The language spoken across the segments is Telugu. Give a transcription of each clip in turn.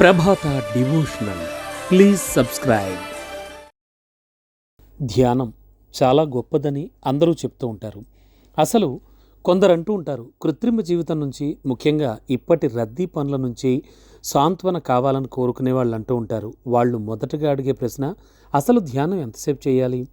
Prabhata devotional. Please subscribe. ధ్యానం చాలా గొప్పదని అందరూ చెప్తూ ఉంటారు. అసలు కొందరు అంటూ ఉంటారు కృత్రిమ జీవితం నుంచి ముఖ్యంగా ఇప్పటి రద్దీ పనుల నుంచి సాంత్వన కావాలని కోరుకునే వాళ్ళు అంటూ ఉంటారు. వాళ్ళు మొదటగా అడిగే ప్రశ్న అసలు ధ్యానం ఎంతసేపు చేయాలి?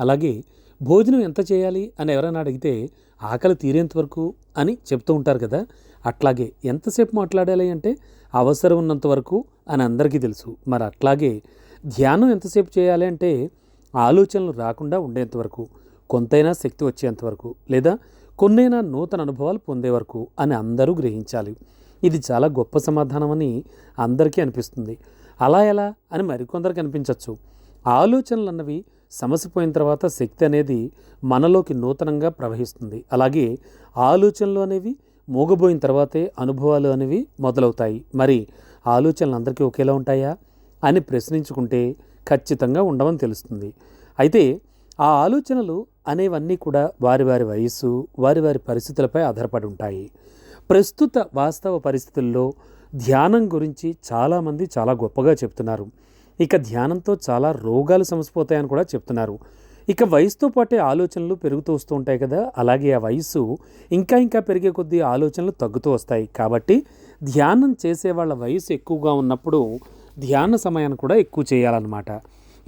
అలాగే భోజనం ఎంత చేయాలి అని ఎవరైనా అడిగితే ఆకలి తీరేంత వరకు అని చెప్తూ ఉంటారు కదా. అట్లాగే ఎంతసేపు మాట్లాడాలి అంటే అవసరం ఉన్నంత వరకు అని అందరికీ తెలుసు. మరి అట్లాగే ధ్యానం ఎంతసేపు చేయాలి అంటే ఆలోచనలు రాకుండా ఉండేంత వరకు కొంతైనా శక్తి వచ్చేంత వరకు లేదా కొన్నైనా నూతన అనుభవాలు పొందే వరకు అని అందరూ గ్రహించాలి. ఇది చాలా గొప్ప సమాధానం అని అందరికీ అనిపిస్తుంది. అలా ఎలా అని మరికొందరికి అనిపించవచ్చు ఆలోచనలు అన్నవి సమసిపోయిన తర్వాత శక్తి అనేది మనలోకి నూతనంగా ప్రవహిస్తుంది. అలాగే ఆలోచనలు అనేవి మూగబోయిన తర్వాతే అనుభవాలు అనేవి మొదలవుతాయి. మరి ఆలోచనలు అందరికీ ఒకేలా ఉంటాయా అని ప్రశ్నించుకుంటే ఖచ్చితంగా ఉండవని తెలుస్తుంది. అయితే ఆ ఆలోచనలు అనేవన్నీ కూడా వారి వారి వయస్సు వారి వారి పరిస్థితులపై ఆధారపడి ఉంటాయి. ప్రస్తుత వాస్తవ పరిస్థితుల్లో ధ్యానం గురించి చాలామంది చాలా గొప్పగా చెప్తున్నారు. ఇక ధ్యానంతో చాలా రోగాలు సమసిపోతాయని కూడా చెప్తున్నారు. ఇక వయసుతో పాటే ఆలోచనలు పెరుగుతూ వస్తూ ఉంటాయి కదా అలాగే ఆ వయసు ఇంకా ఇంకా పెరిగే కొద్దీ ఆలోచనలు తగ్గుతూ వస్తాయి. కాబట్టి ధ్యానం చేసే వాళ్ళ వయసు ఎక్కువగా ఉన్నప్పుడు ధ్యాన సమయాన్ని కూడా ఎక్కువ చేయాలన్నమాట.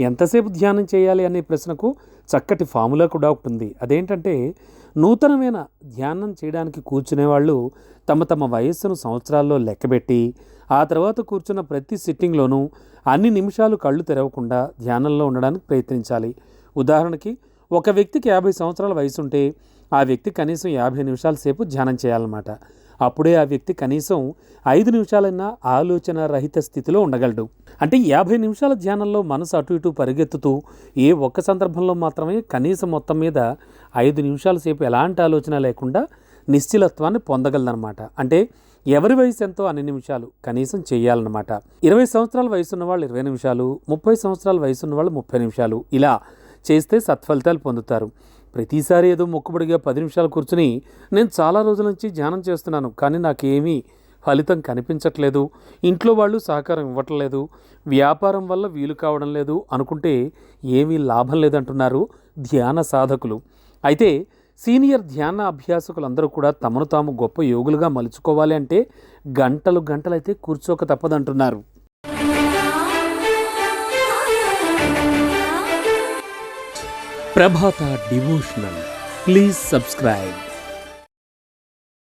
ఎంతసేపు ధ్యానం చేయాలి అనే ప్రశ్నకు చక్కటి ఫార్ములా కూడా ఒకటి ఉంది. అదేంటంటే నూతనమైన ధ్యానం చేయడానికి కూర్చునే వాళ్ళు తమ తమ వయస్సును సంవత్సరాల్లో లెక్కబెట్టి ఆ తర్వాత కూర్చున్న ప్రతి సిట్టింగ్లోనూ అన్ని నిమిషాలు కళ్ళు తెరవకుండా ధ్యానంలో ఉండడానికి ప్రయత్నించాలి. ఉదాహరణకి ఒక వ్యక్తికి యాభై సంవత్సరాల వయసు ఉంటే ఆ వ్యక్తి కనీసం యాభై నిమిషాల సేపు ధ్యానం చేయాలన్నమాట. అప్పుడే ఆ వ్యక్తి కనీసం ఐదు నిమిషాలైనా ఆలోచన రహిత స్థితిలో ఉండగలడు. అంటే యాభై నిమిషాల ధ్యానంలో మనసు అటు ఇటు పరిగెత్తుతూ ఏ ఒక్క సందర్భంలో మాత్రమే కనీసం మొత్తం మీద ఐదు నిమిషాల సేపు ఎలాంటి ఆలోచన లేకుండా నిశ్చలత్వాన్ని పొందగలదనమాట అంటే ఎవరి వయసు ఎంతో అన్ని నిమిషాలు కనీసం చేయాలన్నమాట. ఇరవై సంవత్సరాల వయసు ఉన్న వాళ్ళు ఇరవై నిమిషాలు ముప్పై సంవత్సరాల వయసు ఉన్న వాళ్ళు ముప్పై నిమిషాలు. ఇలా చేస్తే సత్ఫలితాలు పొందుతారు. ప్రతిసారి ఏదో మొక్కుబడిగా పది నిమిషాలు కూర్చుని నేను చాలా రోజుల నుంచి ధ్యానం చేస్తున్నాను కానీ నాకేమీ ఫలితం కనిపించట్లేదు. ఇంట్లో వాళ్ళు సహకారం ఇవ్వట్లేదు. వ్యాపారం వల్ల వీలు కావడం లేదు అనుకుంటే ఏమీ లాభం లేదంటున్నారు ధ్యాన సాధకులు. అయితే సీనియర్ ధ్యాన అభ్యాసకులందరూ కూడా తమను తాము గొప్ప యోగులుగా మలుచుకోవాలి అంటే గంటలు గంటలైతే కూర్చోక తప్పదంటున్నారు. ప్రభాత డివోషనల్. Please subscribe.